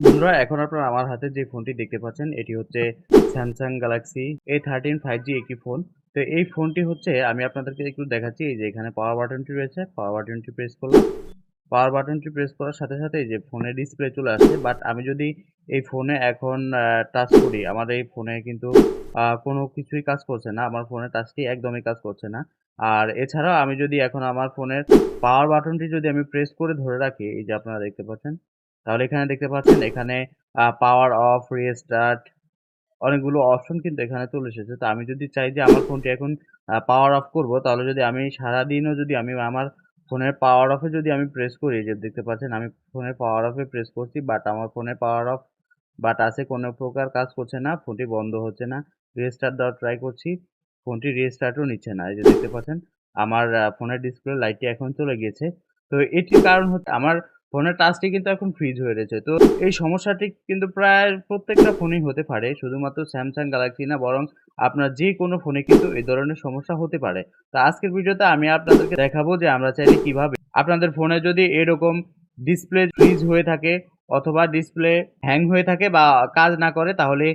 বন্ধুরা, এখন আপনারা আমার হাতে যে ফোনটি দেখতে পাচ্ছেন, এটি হচ্ছে Samsung Galaxy A thirteen five G একটি ফোন। তো এই ফোনটি হচ্ছে, আমি আপনাদেরকে একটু দেখাচ্ছি, এই যে এখানে পাওয়ার বাটনটি রয়েছে পাওয়ার বাটনটি প্রেস করলাম। পাওয়ার বাটনটি প্রেস করার সাথে সাথে যে ফোনের ডিসপ্লে চলে আসছে বাট আমি যদি এই ফোনে এখন টাচ করি আমার এই ফোনে কিন্তু কোনো কিছুই কাজ করছে না, আমার ফোনের টাচটি একদমই কাজ করছে না। আর এছাড়াও আমি যদি এখন আমার ফোনের পাওয়ার বাটনটি যদি আমি প্রেস করে ধরে রাখি, এই যে আপনারা দেখতে পাচ্ছেন তাহলে এখানে দেখতে পাচ্ছেন এখানে পাওয়ার অফ রিস্টার্ট অনেকগুলো অপশন কিন্তু এখানে চলে এসেছে। তো আমি যদি চাই যে আমার ফোনটি এখন পাওয়ার অফ করব, তাহলে যদি আমি সারাদিনও যদি আমি আমার ফোনের পাওয়ার অফে যদি আমি প্রেস করি যে দেখতে পাচ্ছেন আমি ফোনের পাওয়ার অফে প্রেস করছি বাট আমার ফোনে পাওয়ার অফ বাট আছে কোনো প্রকার কাজ করছে না ফোনটি বন্ধ হচ্ছে না। রিস্টার্ট দেওয়ার ট্রাই করছি ফোনটি রিস্টার্টও নিচ্ছে না। এই যে দেখতে পাচ্ছেন, আমার ফোনের ডিসপ্লে লাইটটি এখন চলে গিয়েছে। তো এটির কারণ হচ্ছে আমার ফোনের টাচটি কিন্তু এখন ফ্রিজ হয়ে রয়েছে। তো এই সমস্যাটি কিন্তু প্রায় প্রত্যেকটা ফোনেই হতে পারে, শুধুমাত্র স্যামসাং গ্যালাক্সি না, বরং আপনার যে কোনো ফোনে কিন্তু এই ধরনের সমস্যা হতে পারে। তো আজকের ভিডিওতে আমি আপনাদেরকে দেখাবো যে আমরা চাইলে কীভাবে আপনাদের ফোনে যদি এরকম ডিসপ্লে ফ্রিজ হয়ে থাকে অথবা ডিসপ্লে হ্যাং হয়ে থাকে বা কাজ না করে, তাহলে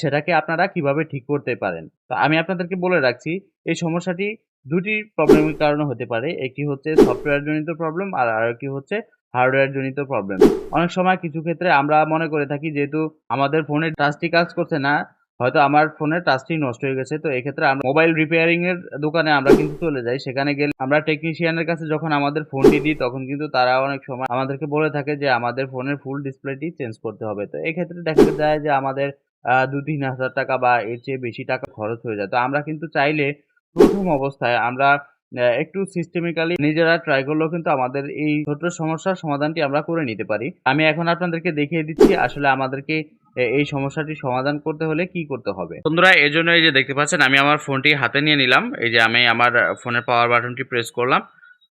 সেটাকে আপনারা কীভাবে ঠিক করতে পারেন? তো আমি আপনাদেরকে বলে রাখছি, এই সমস্যাটি দুটি প্রবলেমের কারণে হতে পারে। একটি হচ্ছে সফটওয়্যার জনিত প্রবলেম আর আরেকটি হচ্ছে হার্ডওয়্যার জনিত প্রবলেম অনেক সময় কিছু ক্ষেত্রে আমরা মনে করে থাকি যেহেতু আমাদের ফোনের টাচটি কাজ করছে না, হয়তো আমার ফোনের টাচটি নষ্ট হয়ে গেছে, তো এক্ষেত্রে আমরা মোবাইল রিপেয়ারিং এর দোকানে আমরা কিন্তু চলে যাই। সেখানে গেলে আমরা টেকনিশিয়ানের কাছে যখন আমাদের ফোনটি দিই, তখন কিন্তু তারা অনেক সময় আমাদেরকে বলে থাকে যে আমাদের ফোনের ফুল ডিসপ্লেটি চেঞ্জ করতে হবে। তো এক্ষেত্রে দেখা যায় যে আমাদের দু তিন হাজার টাকা বা এর চেয়ে বেশি টাকা খরচ হয়ে যায়। তো আমরা কিন্তু চাইলে প্রথম অবস্থায় আমরা একটু সিস্টেমিক্যালি নিজেরা ট্রাই করলেও কিন্তু আমাদের এই ছোট সমস্যার সমাধানটি আমরা করে নিতে পারি। আমি এখন আপনাদেরকে দেখিয়ে দিচ্ছি আসলে আমাদেরকে এই সমস্যাটি সমাধান করতে হলে কি করতে হবে। বন্ধুরা, এই জন্য এই যে দেখতে পাচ্ছেন, আমি আমার ফোনটি হাতে নিয়ে নিলাম। এই যে আমি আমার ফোনের পাওয়ার বাটনটি প্রেস করলাম।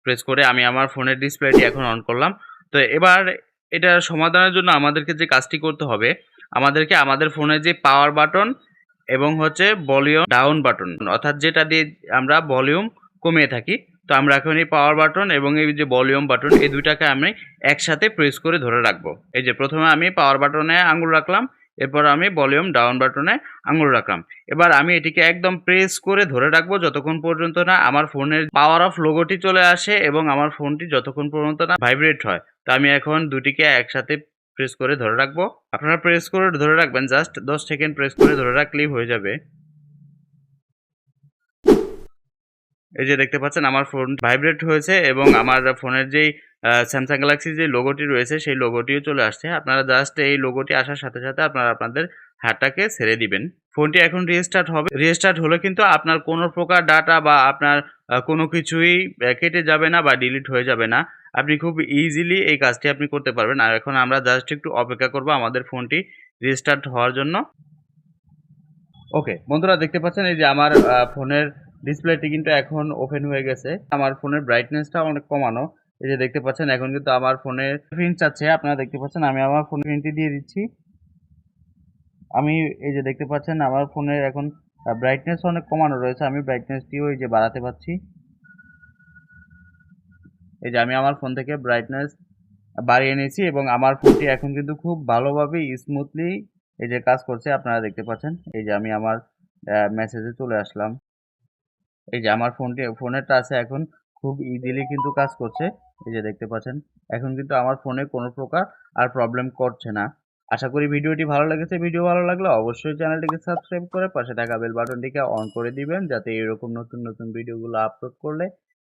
প্রেস করে আমি আমার ফোনের ডিসপ্লেটি এখন অন করলাম। তো এবার এটা সমাধানের জন্য আমাদেরকে যে কাজটি করতে হবে, আমাদেরকে আমাদের ফোনে যে পাওয়ার বাটন এবং হচ্ছে ভলিউম ডাউন বাটন অর্থাৎ যেটা দিয়ে আমরা ভলিউম কমিয়ে থাকি। তো আমরা এখন এই পাওয়ার বাটন এবং এই যে ভলিউম বাটন এই দুইটাকে আমি একসাথে প্রেস করে ধরে রাখব। এই যে প্রথমে আমি পাওয়ার বাটনে আঙুল রাখলাম, এরপর আমি ভলিউম ডাউন বাটনে আঙুল রাখলাম। এবার আমি এটিকে একদম প্রেস করে ধরে রাখব যতক্ষণ পর্যন্ত না আমার ফোনের পাওয়ার অফ লোগোটি চলে আসে এবং আমার ফোনটি যতক্ষণ পর্যন্ত না ভাইব্রেট হয়। তো আমি এখন দুটিকে একসাথে প্রেস করে ধরে রাখব। আপনারা প্রেস করে ধরে রাখবেন জাস্ট দশ সেকেন্ড প্রেস করে ধরে রাখলেই হয়ে যাবে। এই যে দেখতে পাচ্ছেন, আমার ফোন ভাইব্রেট হয়েছে এবং আমার ফোনের যেই স্যামসাং গ্যালাক্সি যে লোগোটি রয়েছে, সেই লোগোটিও চলে আসছে। আপনারা জাস্ট এই লোগোটি আসার সাথে সাথে আপনারা আপনাদের হাতটাকে ছেড়ে দিবেন। ফোনটি এখন রিস্টার্ট হবে। রিস্টার্ট হলে কিন্তু আপনার কোনো প্রকার ডাটা বা আপনার কোনো কিছুই কেটে যাবে না বা ডিলিট হয়ে যাবে না। আপনি খুব ইজিলি এই কাজটি আপনি করতে পারবেন। আর এখন আমরা জাস্ট একটু অপেক্ষা করব আমাদের ফোনটি রিস্টার্ট হওয়ার জন্য। ওকে বন্ধুরা দেখতে পাচ্ছেন, এই যে আমার ফোনের ডিসপ্লেটি কিন্তু এখন ওপেন হয়ে গেছে। আমার ফোনের ব্রাইটনেসটা অনেক কমানো। এই যে দেখতে পাচ্ছেন, এখন কিন্তু আমার ফোনে প্রিন্ট চাচ্ছে আপনারা দেখতে পাচ্ছেন, আমি আমার ফোন প্রিন্টটি দিয়ে দিচ্ছি। আমি এই যে দেখতে পাচ্ছেন, আমার ফোনের এখন ব্রাইটনেস অনেক কমানো রয়েছে। আমি ব্রাইটনেসটিও এই যে বাড়াতে পারছি। এই যে আমি আমার ফোন থেকে ব্রাইটনেস বাড়িয়ে নিয়েছি এবং আমার ফোনটি এখন কিন্তু খুব ভালোভাবে স্মুথলি এই যে কাজ করছে। আপনারা দেখতে পাচ্ছেন, এই যে আমি আমার মেসেজে চলে আসলাম। এই যে আমার ফোনটি ফোনের টাচে এখন, খুব ইজিলি কিন্তু কাজ করছে। এই যে দেখতে পাচ্ছেন, এখন কিন্তু আমার ফোনে কোনো প্রকার আর প্রবলেম করছে না। আশা করি ভিডিওটি ভালো লেগেছে। ভিডিও ভালো লাগলে অবশ্যই চ্যানেলটিকে সাবস্ক্রাইব করে পাশে থাকা বেল বাটনটিকে অন করে দিবেন, যাতে এরকম নতুন নতুন ভিডিওগুলো আপলোড করলে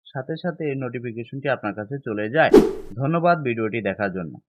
সাথে সাথে এই নোটিফিকেশনটি আপনার কাছে চলে যায়। ধন্যবাদ ভিডিওটি দেখার জন্য।